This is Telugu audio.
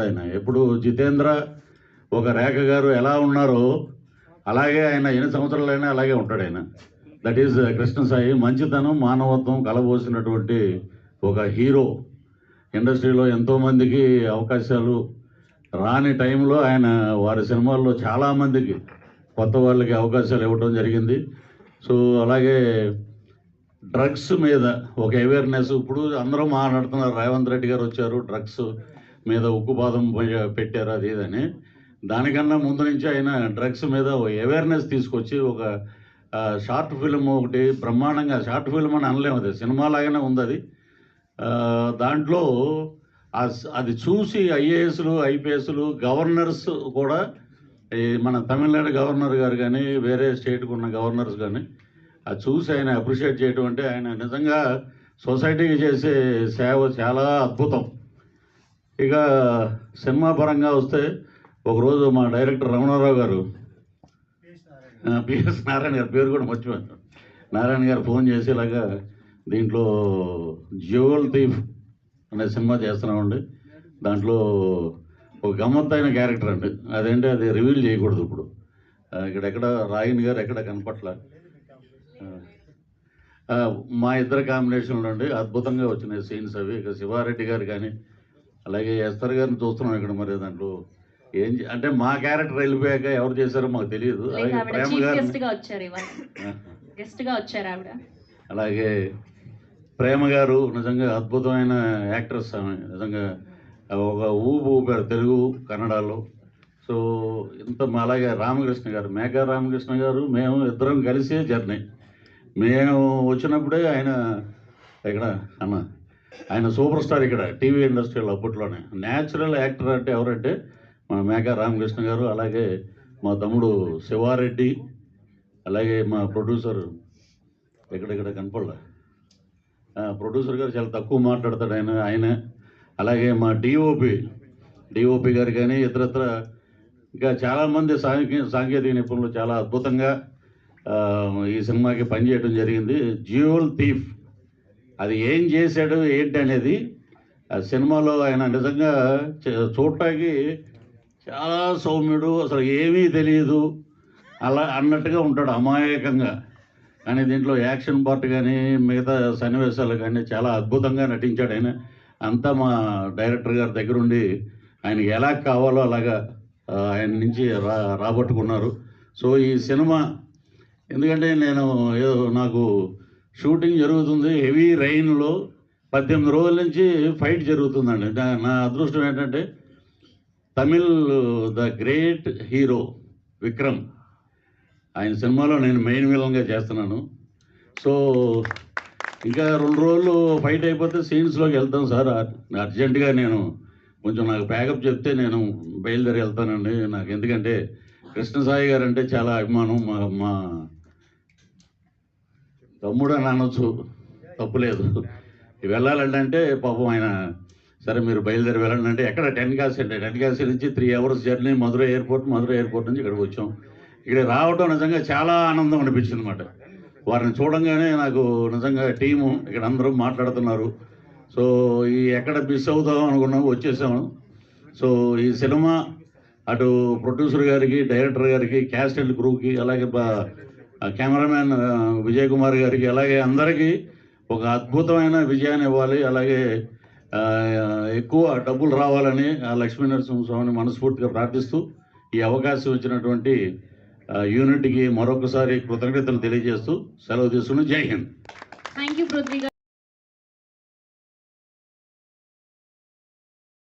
ఆయన ఎప్పుడు జితేంద్ర ఒక రేఖ గారు ఎలా ఉన్నారో అలాగే ఆయన ఎన్ని సంవత్సరాలైనా అలాగే ఉంటాడు ఆయన. That is uh, Krishna Sai మంచితనం మానవత్వం కలబోసినటువంటి ఒక హీరో. ఇండస్ట్రీలో ఎంతోమందికి అవకాశాలు రాని టైంలో ఆయన వారి సినిమాల్లో చాలామందికి కొత్త వాళ్ళకి అవకాశాలు ఇవ్వడం జరిగింది. సో అలాగే డ్రగ్స్ మీద ఒక అవేర్నెస్ ఇప్పుడు అందరూ మాట్లాడుతున్నారు. రేవంత్ రెడ్డి గారు వచ్చారు డ్రగ్స్ మీద ఉక్కుపాదం పోయ- పెట్టారు అది ఇదని దానికన్నా ముందు నుంచి ఆయన డ్రగ్స్ మీద అవేర్నెస్ తీసుకొచ్చి ఒక షార్ట్ ఫిల్మ్ ఒకటి బ్రహ్మాండంగా షార్ట్ ఫిల్మ్ అని అనలేము అది. సినిమా లాగానే ఉంది అది. దాంట్లో అది చూసి ఐఏఎస్లు ఐపీఎస్లు గవర్నర్స్ కూడా ఈ మన తమిళనాడు గవర్నర్ గారు కానీ వేరే స్టేట్కి ఉన్న గవర్నర్స్ కానీ అది చూసి ఆయన అప్రిషియేట్ చేయటం అంటే ఆయన నిజంగా సొసైటీకి చేసే సేవ చాలా అద్భుతం. ఇక సినిమా పరంగా వస్తే ఒకరోజు మా డైరెక్టర్ రమణారావు గారు పిఎస్ నారాయణ గారి పేరు కూడా మర్చిపోయాను. నారాయణ గారు ఫోన్ చేసేలాగా దీంట్లో జ్యువల్ థీఫ్ అనే సినిమా చేస్తున్నామండి. దాంట్లో ఒక గమ్మత్తైన క్యారెక్టర్ అండి. అదేంటి అది రివీల్ చేయకూడదు ఇప్పుడు. ఇక్కడ ఎక్కడ రాగిణి గారు ఎక్కడ కనపట్ల? మా ఇద్దరు కాంబినేషన్లో అండి అద్భుతంగా వచ్చినాయి సీన్స్ అవి. ఇక శివారెడ్డి గారు కానీ అలాగే ఎస్తర్ గారిని చూస్తున్నాం ఇక్కడ మరి దాంట్లో. ఏం అంటే మా క్యారెక్టర్ వెళ్ళిపోయాక ఎవరు చేశారో మాకు తెలియదు. అలాగే ప్రేమ గారు అలాగే ప్రేమ గారు నిజంగా అద్భుతమైన యాక్ట్రెస్ ఆమె. నిజంగా ఒక ఊపు ఊపారు తెలుగు కన్నడలో. సో ఇంత మా అలాగే రామకృష్ణ గారు మేఘా రామకృష్ణ గారు మేము ఇద్దరం కలిసే జర్నీ. మేము వచ్చినప్పుడే ఆయన ఇక్కడ అన్న ఆయన సూపర్ స్టార్ ఇక్కడ టీవీ ఇండస్ట్రీలో అప్పట్లోనే. న్యాచురల్ యాక్టర్ అంటే ఎవరంటే మన మేఘా రామకృష్ణ గారు అలాగే మా తమ్ముడు శివారెడ్డి అలాగే మా ప్రొడ్యూసర్ ఎక్కడెక్కడ కనపడలే. ప్రొడ్యూసర్ గారు చాలా తక్కువ మాట్లాడతాడు ఆయన ఆయన. అలాగే మా డిఓపి డిఓపి గారు కానీ ఇతరత్ర ఇంకా చాలామంది సాంకే సాంకేతిక నిపుణులు చాలా అద్భుతంగా ఈ సినిమాకి పనిచేయడం జరిగింది. జ్యువెల్ థీఫ్ అది ఏం చేశాడు ఏంటి అనేది ఆ సినిమాలో ఆయన నిజంగా చూడటానికి చాలా సౌమ్యుడు అసలు ఏమీ తెలియదు అలా అన్నట్టుగా ఉంటాడు అమాయకంగా. కానీ దీంట్లో యాక్షన్ పార్ట్ కానీ మిగతా సన్నివేశాలు కానీ చాలా అద్భుతంగా నటించాడు ఆయన. అంతా మా డైరెక్టర్ గారి దగ్గర ఉండి ఆయనకి ఎలా కావాలో అలాగా ఆయన నుంచి రా రాబట్టుకున్నారు. సో ఈ సినిమా ఎందుకంటే నేను ఏదో నాకు షూటింగ్ జరుగుతుంది. హెవీ రైన్లో పద్దెనిమిది రోజుల నుంచి ఫైట్ జరుగుతుందండి. నా- నా అదృష్టం ఏంటంటే Tamil the great hero Vikram. ఆయన సినిమాలో నేను మెయిన్ విలన్గా చేస్తున్నాను. సో ఇంకా రెండు రోజులు ఫైట్ అయిపోతే సీన్స్లోకి వెళ్తాం సార్. అర్జెంటుగా నేను కొంచెం నాకు ప్యాకప్ చెప్తే నేను బయలుదేరి వెళ్తానండి. నాకు ఎందుకంటే కృష్ణసాయి గారు అంటే చాలా అభిమానం. మా మా తమ్ముడు అని అనొచ్చు. తప్పులేదు వెళ్ళాలంటే అంటే పాపం ఆయన సరే మీరు బయలుదేరి వెళ్ళండి అంటే ఎక్కడ? టెన్ కాసి అంటే టెన్ కాసి నుంచి three hours journey Madurai airport Madurai airport నుంచి ఇక్కడికి వచ్చాం. ఇక్కడ రావడం నిజంగా చాలా ఆనందం అనిపించింది అనమాట వారిని చూడంగానే నాకు నిజంగా టీము ఇక్కడ అందరూ మాట్లాడుతున్నారు. సో ఈ ఎక్కడ మిస్ అవుతాం అనుకున్నాం వచ్చేసాము. సో ఈ సినిమా అటు ప్రొడ్యూసర్ గారికి డైరెక్టర్ గారికి క్యాస్ట్ అండ్ క్రూకి అలాగే ఆ కెమెరామ్యాన్ విజయ్ కుమార్ గారికి అలాగే అందరికీ ఒక అద్భుతమైన విజయాన్ని ఇవ్వాలి. అలాగే ఎక్కువ డబ్బులు రావాలని ఆ లక్ష్మీ నరసింహస్వామిని మనస్ఫూర్తిగా ప్రార్థిస్తూ ఈ అవకాశం ఇచ్చినటువంటి యూనిట్కి మరొకసారి కృతజ్ఞతలు తెలియజేస్తూ సెలవు తీసుకుని జై హింద్. Thank you